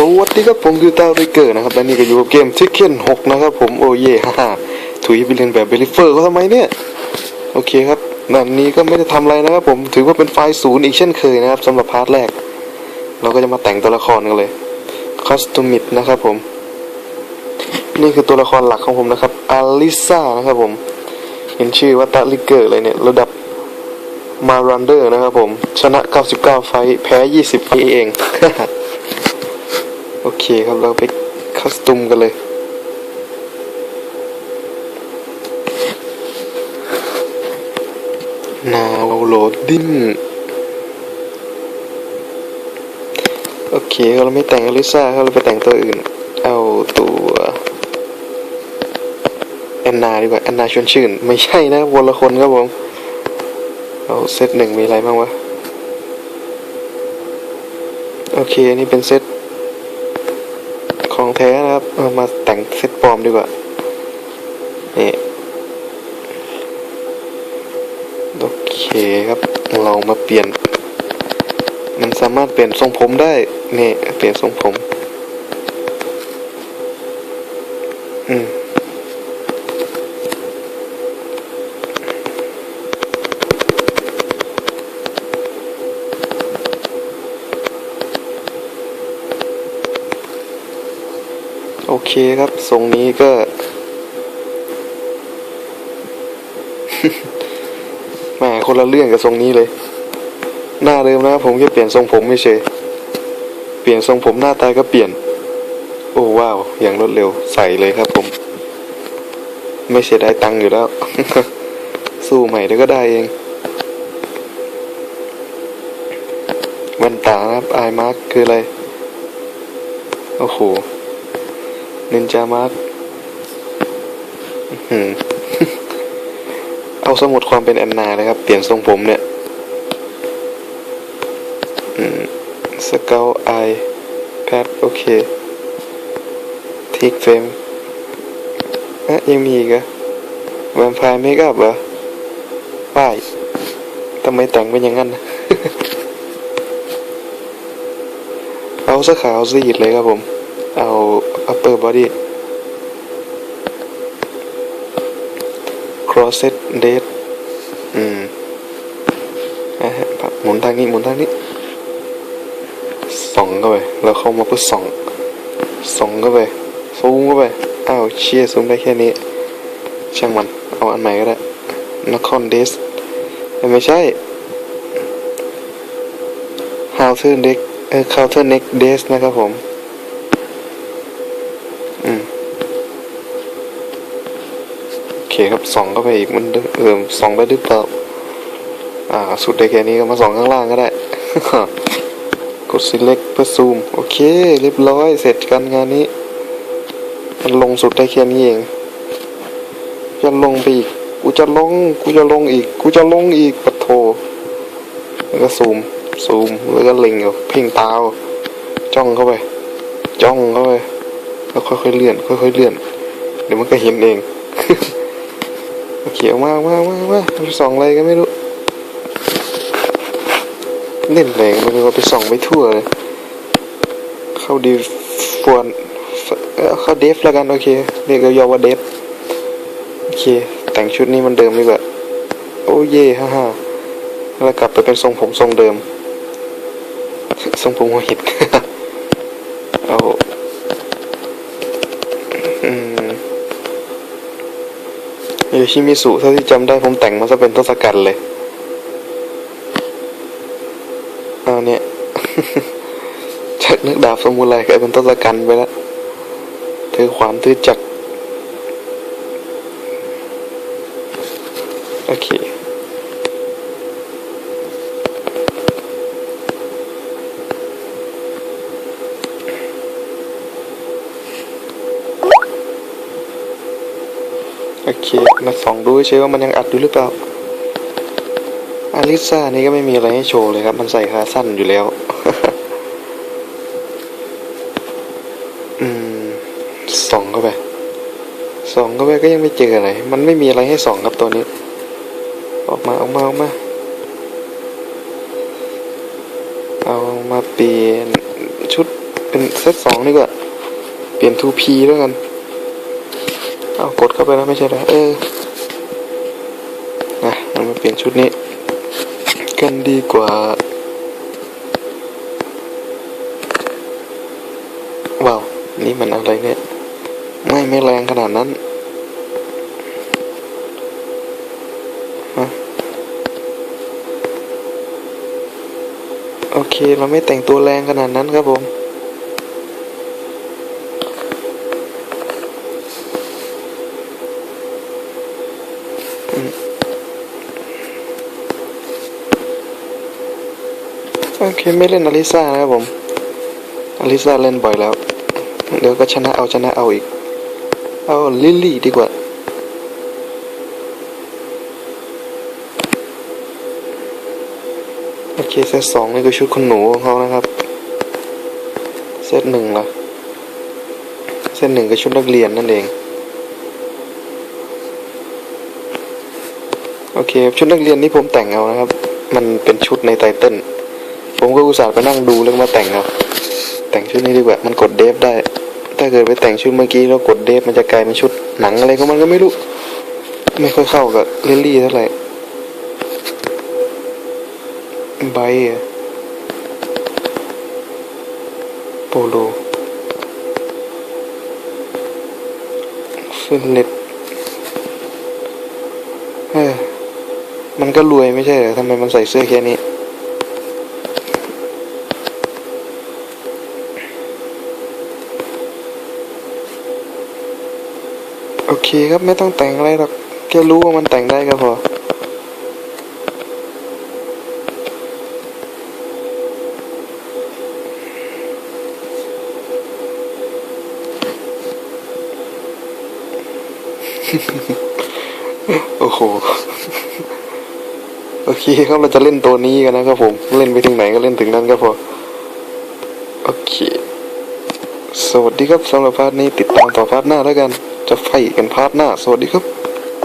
สวัสดีครับผมคือตาริเกอร์นะครับและนี่ก็อยู่กับเกมทิกเก้นหกนะครับผมโอเย่ฮ่าถุยไปเรียนแบบเบลิเฟอร์เขาทำไมเนี่ย โอเคครับนันนี้ก็ไม่ได้ทำอะไรนะครับผมถือว่าเป็นไฟล์ศูนย์อีกเช่นเคยนะครับสำหรับพาร์ทแรก เราก็จะมาแต่งตัวละครกันเลยคอสตูมิดนะครับผม นี่คือตัวละครหลักของผมนะครับอลิซานะครับผม เห็นชื่อว่าตาลิเกอร์เลยเนี่ยระดับมารันเดอร์นะครับผม ชนะ 99 ไฟท์แพ้ 20 ไฟท์เอง โอเคครับเราไปคัสตูมกันเลยนาวโหลดดิ้นโอเคเราไม่แต่งอลิซ่าครับเราไปแต่งตัวอื่น เอาตัวแอนนาดีกว่าแอนนาชวนชื่น ไม่ใช่นะวนละคนครับผม เอาเซตหนึ่งมีอะไรบ้างวะ โอเค นี่เป็นเซต ของแท้นะครับเอามาแต่งเซตปลอมดีกว่า นี่ โอเคครับ เรามาเปลี่ยน มันสามารถเปลี่ยนทรงผมได้ นี่ เปลี่ยนทรงผม อืม เคครับทรงนี้ก็ แหมคนละเรื่องกับทรงนี้เลย หน้าเดิมนะครับผมแค่เปลี่ยนทรงผมไม่เฉยเปลี่ยนทรงผมหน้าตาก็เปลี่ยน โอ้ว้าวอย่างรวดเร็วใส่เลยครับผม ไม่เสียดายตังค์อยู่แล้ว สู้ใหม่เดี๋ยวก็ได้เองแว่นตานะครับไอมาร์คคืออะไร โอ้โห นินจามาร์เอาสมุดความเป็นแอนนาเลยครับ เปลี่ยนทรงผมเนี่ยสเกลไอแพดโอเคทิกเฟมเอ๊ะยังมีอีกอะแวมไพร์เมคอัพเหรอป้ายทำไมแต่งเป็นอย่างนั้นเอาสขาวซีดเลยครับผม เอา upper body crosset dead อืมอะฮะหมุนทางนี้หมุนทางนี้ส่องเข้าไปแล้วเข้ามาเพื่อส่องส่องเข้าไปซูมเข้าไปอ้าวเชี่ยซูมได้แค่นี้ ช่างมัน เอาอันใหม่ก็ได้นครเดสไม่ใช่ how to neck เออ counter neck days นะครับผม คครับส่องเข้าไปอีกมันเดิเออส่องได้หรือเปล่าอ่า สุดได้แค่นี้ก็มาส่องข้างล่างก็ได้ กด select เพื่อซูม โอเค เรียบร้อยเสร็จกันงานนี้ มันลงสุดได้แค่นี้เอง จะลงไปอีก กูจะลง กูจะลงอีก กูจะลงอีกปะโทแล้วก็ซูม ซูม แล้วก็เล็งอยู่เพ่งตาจ้องเข้าไป จ้องเข้าไป แล้วค่อยๆเลื่อน ค่อยๆเลื่อน เดี๋ยวมันก็เห็นเอง เคเอามาเอามาเอามาเอามาไปส่องอะไรก็ไม่รู้เล่นแรงมันก็ไปส่องไปทั่วเลย เข้าดีฟวนเออเข้าเดฟแล้วกันโอเคเรียกยาวๆว่าเดฟโอเค แต่งชุดนี้มันเดิมดีกว่าโอ้เย่ฮ่าฮ่าแล้วกลับไปเป็นทรงผมทรงเดิม ทรงผมหัวหิด ชิมิสุเท่าที่จำได้ผมแต่งมาซะเป็นทศกัณฐ์เลยเอาเนี่ยจากนึกดาบสมุไรกลายเป็นทศกัณฐ์ไปแล้วถือขวานถือจักรโอเค โอเค มาส่องดูเฉยว่ามันยังอัดอยู่หรือเปล่าอาริซ่านี่ก็ไม่มีอะไรให้โชว์เลยครับ มันใส่ขาสั้นอยู่แล้ว อืม ส่องเข้าไป ส่องเข้าไปก็ยังไม่เจออะไร มันไม่มีอะไรให้ส่องครับตัวนี้ ออกมาออกมาออกมา เอามาเปลี่ยนชุดเป็นเป็นเซตสองนี่กว่า เปลี่ยน 2P แล้วกัน อากดเข้าไปแล้วไม่ใช่เหรอเออนะมันมาเปลี่ยนชุดนี้ กันดีกว่าว้าวนี่มันอะไรเนี่ย ไม่ไม่แรงขนาดนั้นฮะโอเค เราไม่แต่งตัวแรงขนาดนั้นครับผม โอเคไม่เล่นอลิซ่านะครับผมอลิซ่าเล่นบ่อยแล้ว เดี๋ยวก็ชนะเอาชนะเอาอีก เอาลิลลี่ดีกว่าโอเคเซตสองนี่คือชุดคุณหนูของเขานะครับ เซตหนึ่งล่ะเซตหนึ่งก็ชุดนักเรียนนั่นเอง โอเคชุดนักเรียนนี่ผมแต่งเอานะครับ มันเป็นชุดในไตเติ้ล ผมก็อุตส่าห์ไปนั่งดูแล้วมาแต่งเอาแต่งชุดนี้ดีกว่ามันกดเดฟได้ ถ้าเกิดไปแต่งชุดเมื่อกี้แล้วกดเดฟมันจะกลายเป็นชุดหนังอะไรของมันก็ไม่รู้ ไม่ค่อยเข้ากับลิลลี่เท่าไหร่ไบอะโปโลฟิลเลตเออมันก็รวยไม่ใช่เหรอทำไมมันใส่เสื้อแค่นี้ เคครับไม่ต้องแต่งอะไรหรอกแค่รู้ว่ามันแต่งได้ก็พอโอ้โห โอเคครับเราจะเล่นตัวนี้กันนะครับผม เล่นไปถึงไหนก็เล่นถึงนั้นก็พอ โอเค สวัสดีครับสำหรับพาร์ทนี้ติดตามต่อพาร์ทหน้าแล้วกัน จะไฟกันพาร์ทหน้า สวัสดีครับ